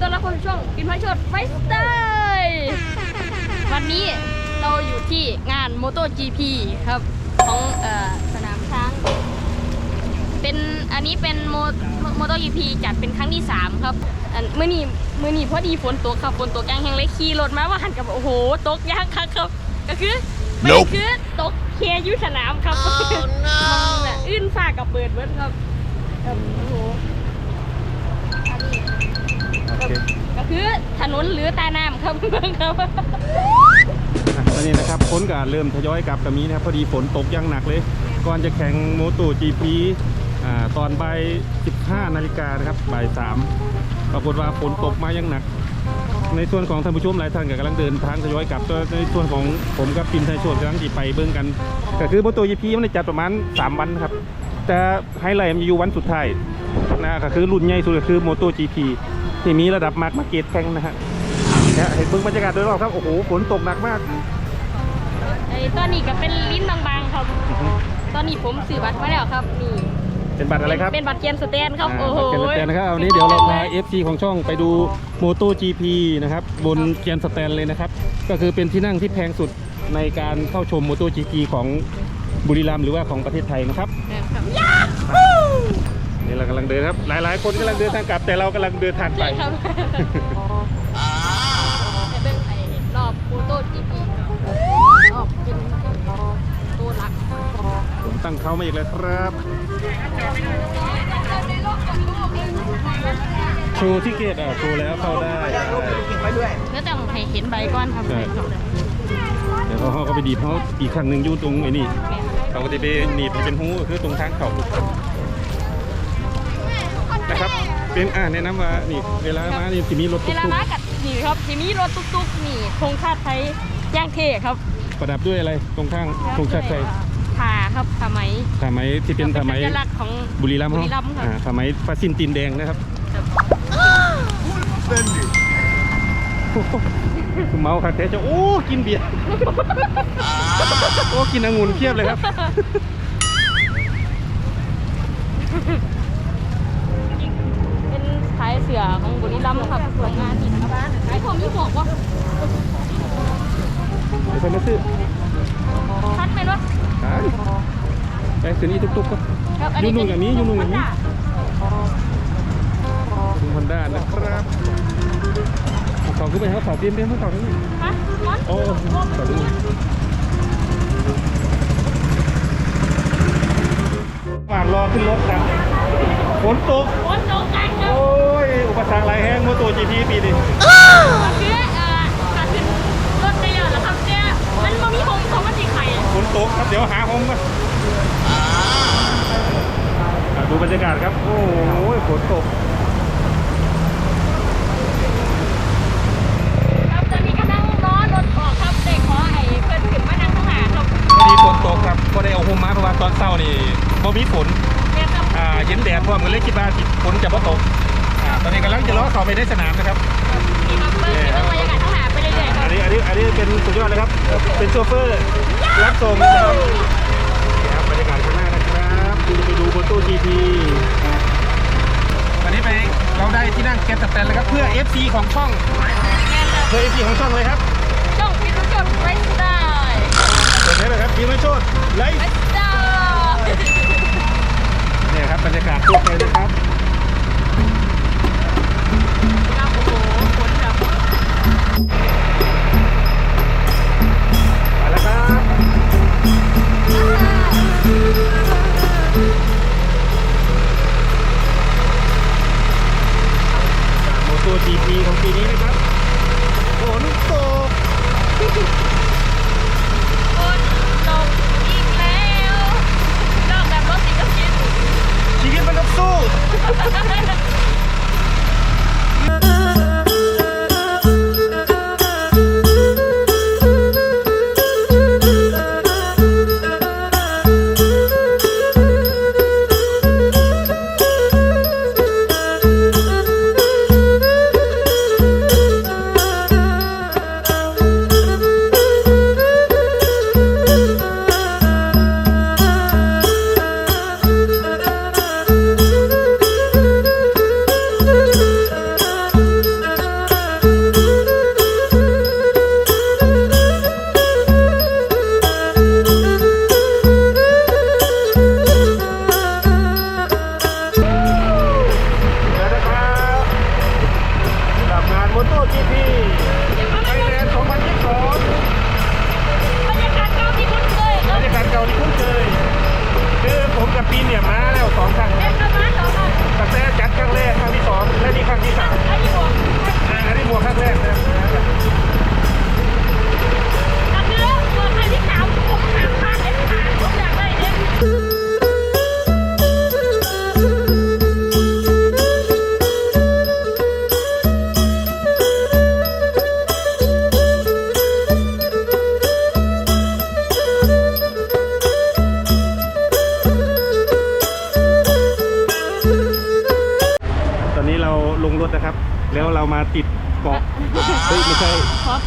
ต้อนรับเข้าสู่ช่องกินพายชดไฟสไตล์วันนี้เราอยู่ที่งาน MotoGP ครับของเอ่อสนามช้าง เป็นอันนี้เป็นโมโมโต GP จัดเป็นครั้งที่ 3 ครับอันมื่อนี้มื่อนี้พอดีฝนตกครับฝนตกยางแห้งเลยขี่รถมาว่าหันกับโอ้โหตกยางคักครับ ก็คือไม่ได้คือตกเคอยุสนามครับมันน่ะอื้นฟ้ากับเปิดเบิดครับครับโอ้โหอันนี้โอเค ก็คือถนนหรือใตาน้ำครับเบิ่งครับอะตอนนี้นะครับฝนก็เริ่มทยอยกลับกับมีนะครับพอดีฝนตกอยังหนักเลย ก่อนจะแข่งโมโต GP อ่าตอนบ่าย 15 นาฬิกานะครับบ่าย 3 ปรากฏว่าฝนตกมาอยังหนัก ในส่วนของท่านผู้ชมหลายท่านก็กำลังเดินทางทยอยกลับตัวในส่วนของผมกับปินไทยโชนกำลังจีไปเบิ่งกันก็คือโมโต GP มันได้จัดประมาณ 3 วันนะครับ แต่ไฮไลท์มันอยู่วันสุดท้ายนะก็คือรุ่นใหญ่สุดก็คือโมโต GP ที่มีระดับมาร์กมาเก็ตแข่งนะฮะเนี่ยเห็นเบิ่งบรรยากาศโดยรอบครับ โอ้โห ฝนตกหนักมากไอ้ตอนนี้ก็เป็นลิ้นบางๆครับ ตอนนี้ผมซื้อบัตรมาแล้วครับนี่เป็นบัตรอะไรครับ เป็นบัตรเกียนสแตนครับอ่าโอ้โหบัตรเกียนสแตนนะครับวันนี้เดี๋ยวเราพา FC ของช่องไปดู Moto GP นะครับบนเกียนสแตนเลยนะครับ ก็คือเป็นที่นั่งที่แพงสุดในการเข้าชม Moto GP ของบุรีรัมย์หรือว่าของประเทศไทยนะครับครับนี่ เรากำลังเดินครับ หลาย ๆ คนกำลังเดินทางกลับ แต่เรากำลังเดินทางไป ใช่ครับจะเป็นไอ้รอบโมโตจีพีรอบเป็นตัวหลักผมตั้งเขามาอีกแล้วครับ โชว์ที่เกตอะโชว์แล้วเข้าได้แล้วต้องให้เห็นใบก่อนครับใช่ให้เขาได้เดี๋ยวเขาก็ไปดีบเขาอีกครั้งหนึ่งอยู่ตรงไอ้นี่แม่นเขาก็จะไปหนีบให้เป็นหูคือตรงทางเขา นะครับ เป็นอ่าแนะนำว่านี่เวลามานี่จะมีรถเวตุ๊ลากๆมากับนี่ครับทีนี้รถตุ๊กๆนี่ธงชาติไทยย่างเท่ครับประดับด้วยอะไรตรงข้างธงชาติไทยผ่าครับผ้าไหมผ้าไหมที่เป็นผ้าไหมสัญลักษณ์ของ บุรีรัมย์บุเขารีรัมย์ครับอ่าผ้าไหมฟ้าสิ้นตีนแดงนะครับครับโอ้โหเมาคักแท้จะโอ้กินเบียร์โอ้กินองุ่นเพียบเลยครับ เป็น สายเสือของบุรีรัมย์ครับโรงงานนี่นะครับไอ้ผมมีบอกว่าเดี๋ยวไปมาซื้อทัดไหมวะขายไปซื้อนี่ตุ๊กๆก็ครับยูนุ่งอย่างนี้ยูนุ่งอย่างนี้เป็คุณฮอนด้านะครับเขาขึ้นไปเขาเขาเตรียมเตรียมเขาเขาที่นี่ฮะร้อนโอ้เขาที่นี่หวานรอขึ้นรถกันฝนตกฝนตกกันครับโอ้ยอุปสรรคหลายแห้งโมโตจีพีปีนี้คือเอ่อขาขึ้นรถได้แล้วครับเนี่ยมันบ่มีหงของมันสีไข่ฝนตกครับเดี๋ยวหาหงกันอะดูบรรยากาศครับ โอ้ยฝนตก ครับตอนนี้กำลังรอรถออกครับเด็กขอไอ้เพื่อนขึ้นมานั่งข้างหน้าครับพอดีฝนตกครับก็ได้เอาโฮมมาเพราะว่าตอนเช้านี่บ่มีฝนเนี่ยครับอ่าเห็นแดดพร้อมกันเลยคิดว่าสิฝนจะบ่ตก อ่าตอนนี้กำลังจะล้อเข้าไปในสนามนะครับนี่ครับเบิ้งเบิ้งบรรยากาศข้างหน้าไปเรื่อยๆครัอับนนี้อันนี้อันนี้เป็นสุดยอดเลยครับ เป็นโชเฟอร์รับส่งนะครับนี่ครับบรรยากาศข้างหน้านะครับดูไปดูบนตู้จีพีตอนนี้ไปเราได้ที่นั่งแกนสแตนเลยครับเพื่อ FC ของช่องงานครับเพื่อ FC ของช่องเลยครับช่องพิรุชนไรสไตล์เปิดได้เลยครับพีไม่โชดไลฟ์ไรสไตล์นี่ครับบรรยากาศทั่วไปเลยครับ แล้วครับโของปีนี้นะครับฝนตกคนลงอีกแล้วนอกแบบรถติก็คิดชีบันต้สู้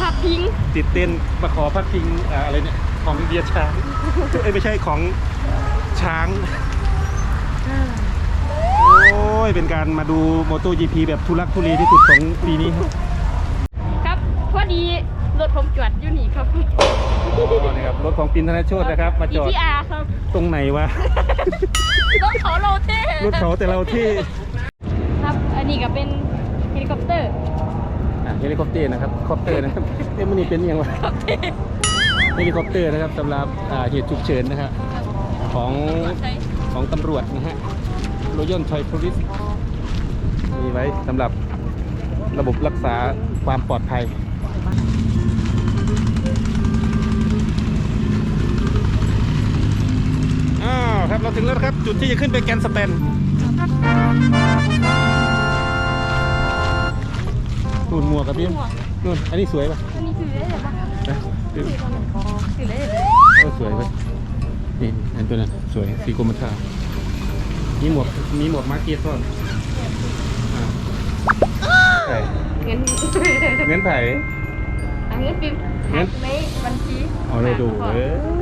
พับพิง ติดเต้นมาขอพัดพิงอ่าอะไรเนี่ยของเบียร์ช้างเอ้ยไม่ใช่ของช้าง โอ้ยเป็นการมาดูโมโต GP แบบทุลักทุเลที่สุดของปีนี้ครับครับพอดีรถผมจอดอยู่นี่ครับอ๋อนี่ครับรถของปินธนโชตนะครับมาจอด EPR ครับตรงไหนวะรถเขาโรเต้รถเขาแต่เราที่ครับอันนี้ก็เป็นเฮลิคอปเตอร์อะ เฮลิคอปเตอร์นะครับคอปเตอร์นะครับเอ้ยมันนี่เป็นยังวะเฮลิคอปเตอร์นะครับสำหรับอ่าเหตุฉุกเฉินนะฮะของใช้ของตำรวจนะฮะโรยอนชอยพลิสมีไว้สำหรับระบบรักษาความปลอดภัยอ้าวครับเราถึงแล้วครับ จุดที่จะขึ้นไปแกนสแตน นู่นหมวกกับพี่นู่นอันนี้สวยป่ะอันนี้ถือได้เลยปะนะถือถือได้เลยเออสวยป่ะนี่อันตัวนั้นสวยสีกรมท่ามีหมวกมีหมวกมาร์เก็ตก่อนอ่าใช่เงินเงินไผ่อันนี้ปิมเงินในบัญชีเอาเลยดูเอ้ย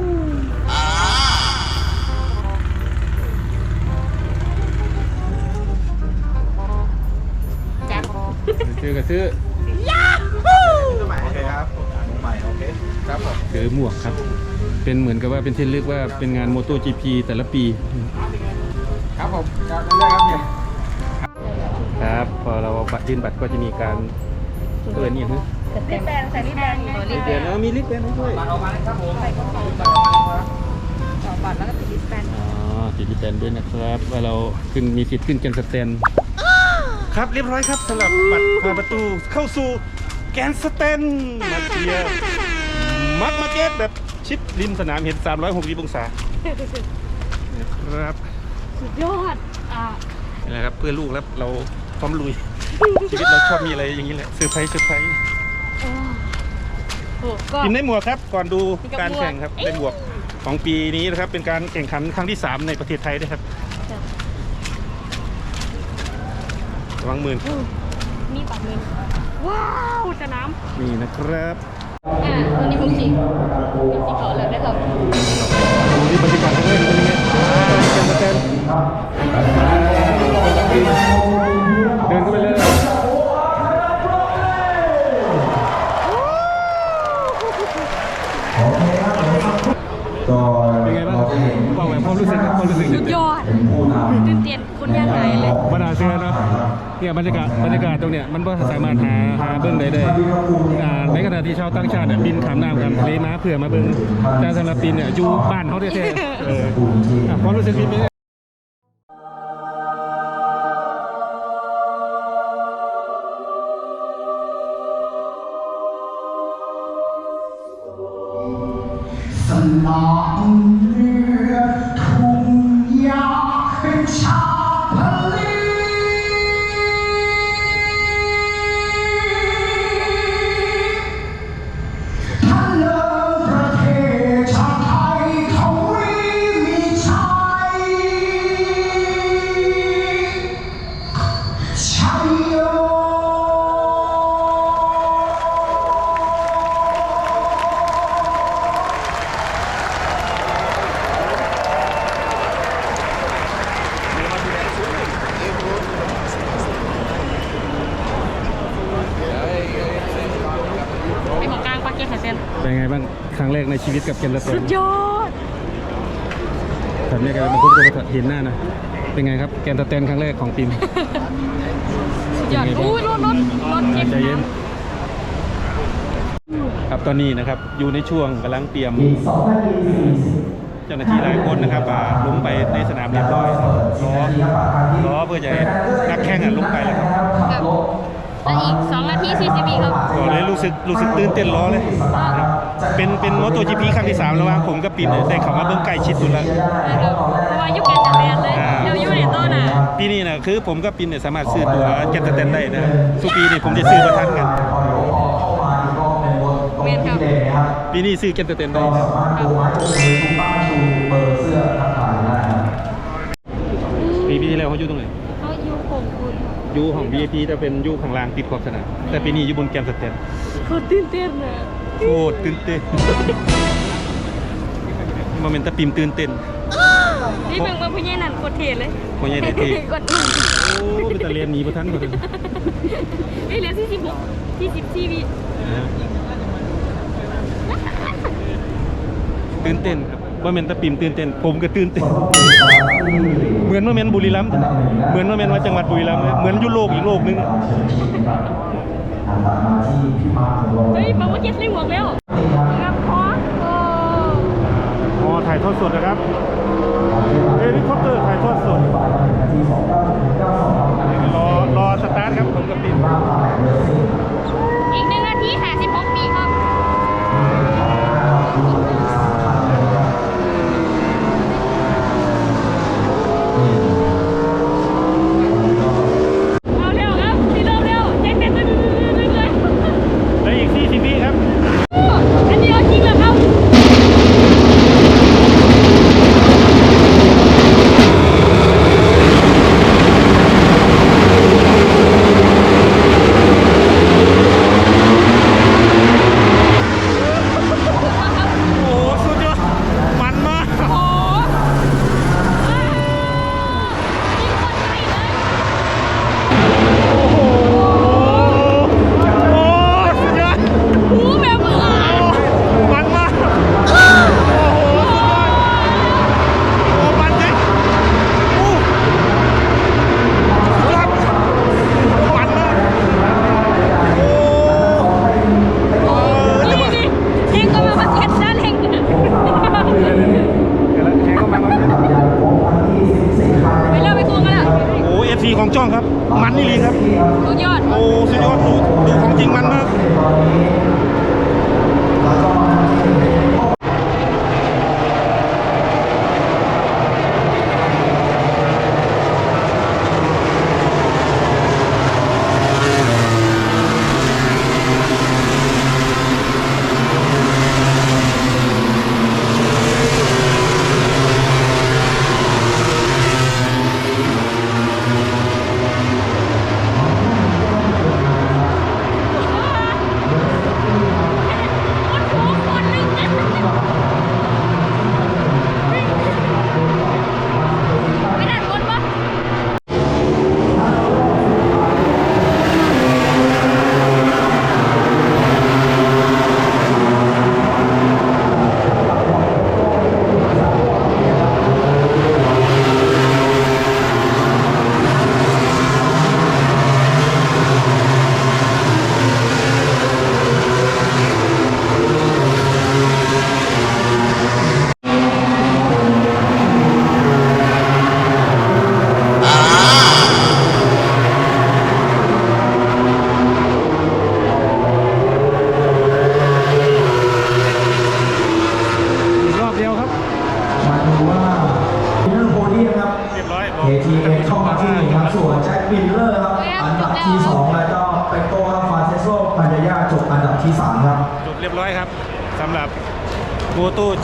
ซื้อก็ซื้อใหม่โอเคครับใหม่โอเคครับผมถือหมวกครับ เป็นเหมือนกับว่าเป็นที่เรียกว่าเป็นงานโมโต GP แต่ละปี ครับผมครับได้ครับเนี่ยครับ พอเราบัตรยื่นบัตรก็จะมีการเตือนนี่ฮะลิปแบนใส่ลิปแบนลิลิปฟแบเตือนนเออมีลิฟต์เตือนให้ด้วยบัตรออกมาเลยครับผมต่อบัตรแล้วก็ติดลิปแบนอ๋อติดลิฟต์เตือนด้วยนะครับ ว่าเราขึ้นมีสิทธิ์ขึ้นแกนสแตน ครับเรียบร้อยครับสำหรับบัตรผ่านประตูเข้าสู่แกนสแตนมาเชียร์มักมาเก็ตแบบชิดริมสนามเห็น 360 องศานะครับสุดยอดอ่านี่แหละครับเพื่อลูกแล้วเราพร้อมลุย ชีวิตเราชอบมีอะไรอย่างนี้แหละเซอร์ไพรส์เซอร์ไพรส์โอ้ก็ กินได้หมวกครับ ก่อนดูมีกับการหมวกแข่งครับเอ๊ะได้หมวกของปีนี้นะครับเป็นการแข่งขันครั้งที่ 3 ในประเทศไทยด้วยครับ ระวังหมื่นมีปัดเงินว้าวสนามนี่นะครับอ่าตอนนี้ผมสีเป็นสีขาวแล้วได้ครับดูที่บรรยากาศข้างในเป็นยังไงอ่าแกนสแตนเดินเข้าไปเลยก็เป็นไงบ้างเราจะเห็นบอกแบบความรู้สึกครับความรู้สึกสุดยอดเป็นผู้นำตื่นเต้นคน ยังไงเลยบรรดาเสื้อเนาะเนี่ยบรรยากาศบรรยากาศตรงเนี้ยมันก็สามารถหาหาเบื้องได้ได้อ่าในขณะที่ชาวต่างชาติเนี่ยบินขามน้ำกันทะเลมาเผื่อมาเบื้องแต่สำหรับปีนเนี่ยอยู่บ้านเขาแท้ๆเอออะความรู้สึกปีน ชีวิตกับเกนละเซสุนดยอดทำเนี่ยกันมาพูดกันเห็นหน้านะ เป็นไงครับแกนตะเตนครั้งแรกของปีมสุดยอดอุ้ยรถรถรถเก็บใจเย็นน้ำครับตอนนี้นะครับอยู่ในช่วงกำลังเตรียมอีก2นาที40เจ้าหน้าที่หลายคนนะครับอ่าลงไปในสนามเรียบร้อยล้อล้อเพื่อจะให้นักแข่งอะลงไปแล้วครับแบบแล้วอีก2นาที40วิครับก็เลยรู้สึกรู้สึกตื่นเต้นล้อเลยครับ เป็นเป็นมอเตอร์จีพีครั้งที่สามแล้วว่าผมกับปีมเนี่ยได้เข้ามาเบิ่งใกล้ชิดสุดแล้วนะครับเพราะว่ายุคแกนจะเรียนเลยอ่าเดี๋ยวยุคเรียนต้นอะปีนี้นะคือผมกับปีมเนี่ยสามารถซื้อตัวแกนตะเตนได้นะครับสุปีนี่ผมจะซื้อประทันกันเวียนครับปีนี้ซื้อแกนตะเตนได้สามารถโบกไม้โบกมือชูป้ายชูเบอร์เสื้อทักทายได้ครับปีปีที่แล้วเขาอยู่ตรงไหนเขาอยู่โคงคุณอยู่ของ VIP จะเป็นอยู่ข้างล่างติดขอบสนามแต่ปีนี้อยู่บนแกมสแตนโคตรตื่นเต้นนะ โคตรตื่นเต้นโมเมนต์ตะปิมตื่นเต้นนี่เบิ่งว่าผู้ใหญ่นั่นโคตรเท่เลยผู้ใหญ่ได้เท่กดอุ่นโอ้เป็นตะเรียนหนีประทันหมดเลยเอ้ยเหลือที่สิบหกที่สิบสี่วิตื่นเต้นครับว่าเมนตะปิมตื่นเต้นผมก็ตื่นเต้นเหมือนว่าเมนบุรีรัมย์เหมือนว่าเมนว่าจังหวัดบุรีรัมย์เลยเหมือนยุโรปอีกโลกนึง เฮ้ยมาว่าเก็ตเล่นหมวกแล้วครับพอโอ้อ๋อถ่ายทอดสดนะครับเฮลิคอปเตอร์ถ่ายทอดสดรอรอสตาร์ทครับผมกับปิม อีกหนึ่งนาทีห้าสิบหกปีครับเอาเร็วครับที่เริ่มเร็วเจ๊งเจ๊งเลยเลยเลย และอีก40วิครับ อันนี้เอาจริงเหรอครับ โอ้โหสุดยอดมันมาก โอ้โหยิงคนไกลเลย โอ้โหโอ้สุดยอด หูแบบเบื่อ มันมาก โอ้โห สุดยอด โอ้ มันจริงโอ้สุดยอดมันมาก โอ้โอ้ นี่นี่เองก็มาประเทศด้านแห่งหนึ่ง เดี๋ยวละแข่งเข้ามาแล้ว ไปเริ่มไปควงกันละ โอ้เอฟซีของจ้องครับ มันนี่ลีครับ สุดยอด โอ้ สุดยอดดูดูของจริงมันมาก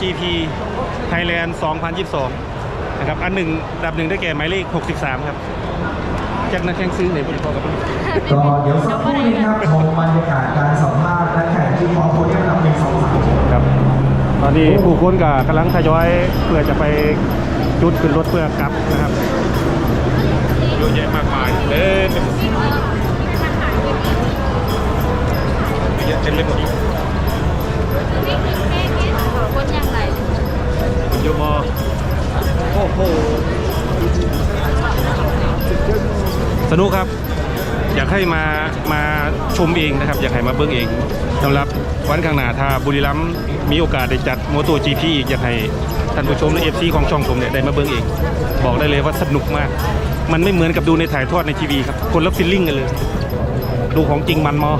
GP Thailand 2022 นะครับ อันหนึ่งอันดับหนึ่งได้แก่หมายเลข 63 ครับจากนักแข่งซื้อไหนบริพอกับมันก็เดี๋ยวสักครู่นี้ครับชมบรรยากาศการสัมภาษณ์นักแข่งที่พร้อมโพเดียมอันดับหนึ่งสองสามครับ ตอนนี้ผู้คนกับกำลังทยอยเพื่อจะไปจุดขึ้นรถเพื่อกลับนะครับเยอะแยะมากมายเต็มไปหมดเยอะเต็มไปหมด คนยังไงโยมอโอ้โหสนุกครับ อยากให้มามาชมเองนะครับ อยากให้มาเบิ้งเองสำหรับวันข้างหน้าถ้าบุรีรัมย์มีโอกาสได้จัดโมโต GP อีกอยากให้ท่านผู้ชมใน FC ของช่องผมเนี่ยได้มาเบิ้งเอง บอกได้เลยว่าสนุกมาก มันไม่เหมือนกับดูในถ่ายทอดในทีวีครับ คนละฟิลลิ่งกันเลย ดูของจริงมันมอ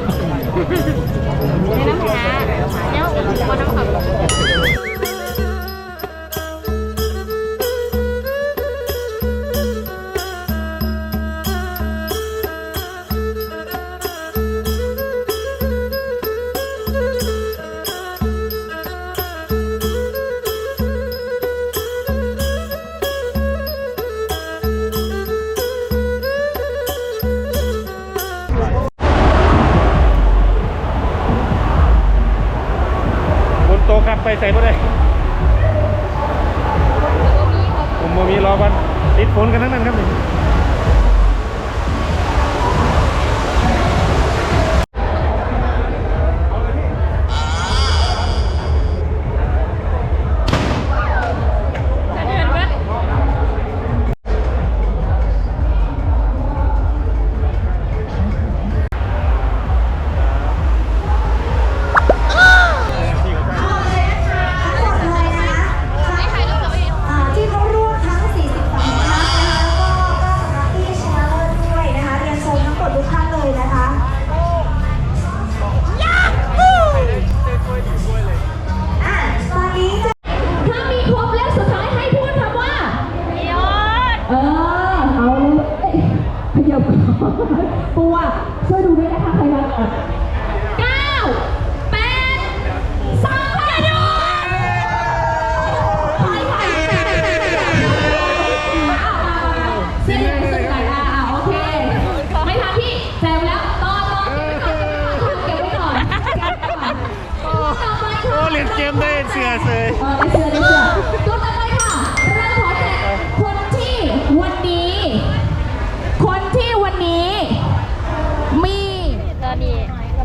อะช่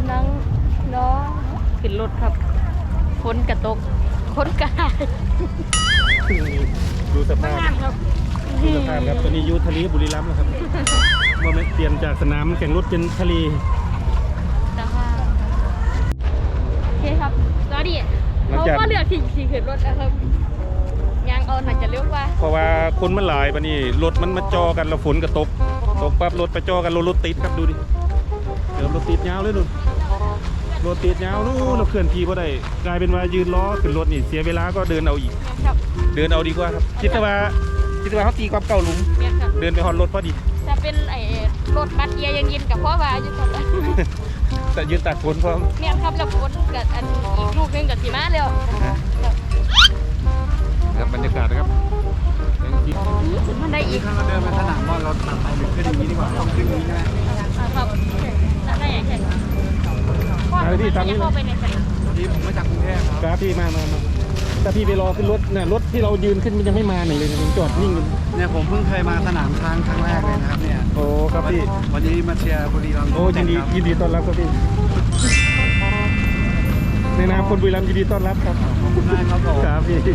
ำลังน้องขึ้นรถครับคนกระตกคนกระหายดูสภาพงามครับดูสภาพครับตอนนี้อยูทะเลบุรีรัมย์แล้วครับเมื่อไม่เปลี่ยนจากสนามแข่งรถเป็นทะเลสภาพโอเคครับตอนนี้เขาก็เลือกที่ขี่ขึ้นรถนะครับยางเอาหน่อยจะเรียกว่าเพราะว่าคนมันหลายปะนี่รถมันมาจอกันแล้วฝนก็ตก ตกปั๊บรถไปจอกันรถรถติดครับดูดิเดี๋ยวรถติดยาวเลยนู่น รถติดยาวนู่นเราเคลื่อนที่บ่ได้กลายเป็นว่ายืนล้อขึ้นรถนี่เสียเวลาก็เดินเอาอีกครับเดินเอาดีกว่าครับคิดว่าคิดว่าเขาตีความเก่าหลุม เมียครับเดินไปฮอนรถพอดีจะเป็นไอ้รถบัสเกียร์ยังยินกับพ่อว่าอยู่ตอนนั้นแต่ยืนตัดฝนพร้อมเมียครับแล้วคนกับอันอีกลูกหนึงกับสีมาเร็วครับบรรยากาศนะครับยังคิดขึ้นมันได้อีกถ้าเราเดินไปสนามบอลเราตัดไปหรือขึ้นอย่างนี้ดีกว่าต้องขึ้นอย่างนี้ใช่ไหมครับได้อ ย่างแข่งพ่อไปที่ทางนี้เข้าไปในสนามที่ผมมาจากกรุงเทพครับครับพี่มามามาถ้าพี่ไปรอขึ้นรถเนี่ยรถที่เรายืนขึ้นมันยังไม่มาหนึ่งเลยนะยังจอดนิ่งอยู่เนี่ยผมเพิ่งเคยมาสนามช้างครั้งแรกเลยนะครับเนี่ยโอ้ครับพี่ วันนี้มาเชียร์บุรีรัมย์โอ้ยินดีครับยินดีต้อนรับครับพี่ในนามคนบุรีรัมย์ยินดีต้อนรับครับ ขอบคุณมากครับผม ครับพี่กั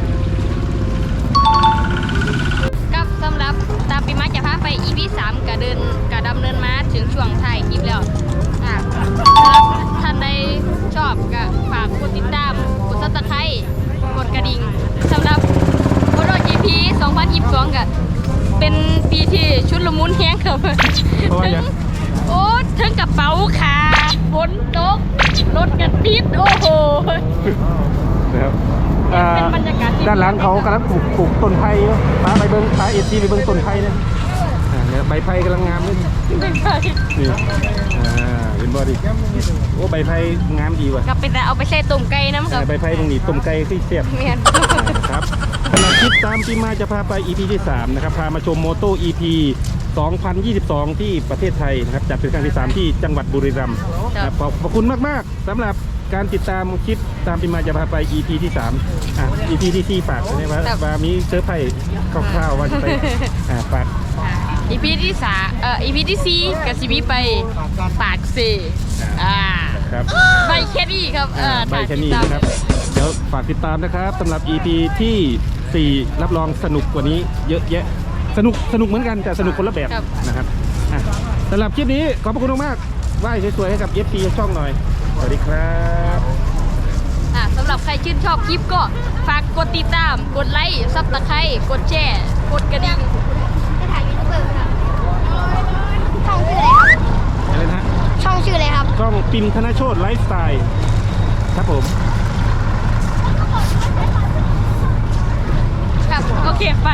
บ สำหรับตามปีมาจะพาไป EP 3กับเดินกับดำเนินมาถึงช่วงท้ายคลิปแล้วอะสำหรับท่านใดชอบก็ฝากกดติดตาม กดซับสไครต์กดกระดิ่งสำหรับโมโต GP 2022ก็เป็นปีที่ชุดละมุนแห้งครับเพราะว่าอย่างโอ้ถึงกระเป๋าขาดฝนตกรถกันพิษโอ้โห นะครับเป็นบรรยากาศที่ ด้านหลังเขากำลังปลูกปลูกต้นไผ่อยู่พาไปเบิ้งพาเอซีไปเบิ้งต้นไผ่เนี่ยอ่าเนี่ยใบไผ่กำลังงามเลยเป็นไปนี่อ่าเป็นบอดี้โอ้ใบไผ่งามดีว่ะกับเป็นแต่เอาไปใส่ต้มไก่น้ำกับใบไผ่ตรงนี้ต้มไก่ที่เสียบ เมียน ครับสำหรับคลิปตามที่มาจะพาไป EP ที่ 3 นะครับ พามาชมโมโต EP 2022 ที่ประเทศไทยนะครับ จัดเป็นครั้งที่ 3 ที่จังหวัดบุรีรัมย์นะครับขอบขอบคุณมาก ๆสำหรับ การติดตามคลิปตามที่มาจะพาไป EP ที่3อะ EP ที่4ฝากนะว่าว่ามีเซอร์ไพรส์คร่าวๆว่าจะไปอ่าฝากอีพีที่สาเอ่ออีพีที่สี่กับซีบีไปปากเซอ่าครับใบแค่นี้ครับเออใบถ่ายแค่ติดนี้ตามนะครับ เดี๋ยวฝากติดตามนะครับสำหรับ EP ที่4 รับรองสนุกกว่านี้เยอะแยะ สนุกสนุกเหมือนกันแต่สนุกคนละแบบนะครับอะสำหรับคลิปนี้ขอบพระคุณมากๆไหว้สวยๆให้กับ FP ช่องหน่อย สวัสดีครับอ่าสำหรับใครชื่นชอบคลิปก็ฝากกดติดตาม กดไลค์ซับตะไคร้กดแชร์กดกระดิ่งจะถ่ายยูทูบเบอร์ครับช่องชื่ออะไรครับอะไรนะฮะช่องชื่ออะไรครับช่องปิมธนโชตไลฟ์สไตล์ครับผมครับโอเคไป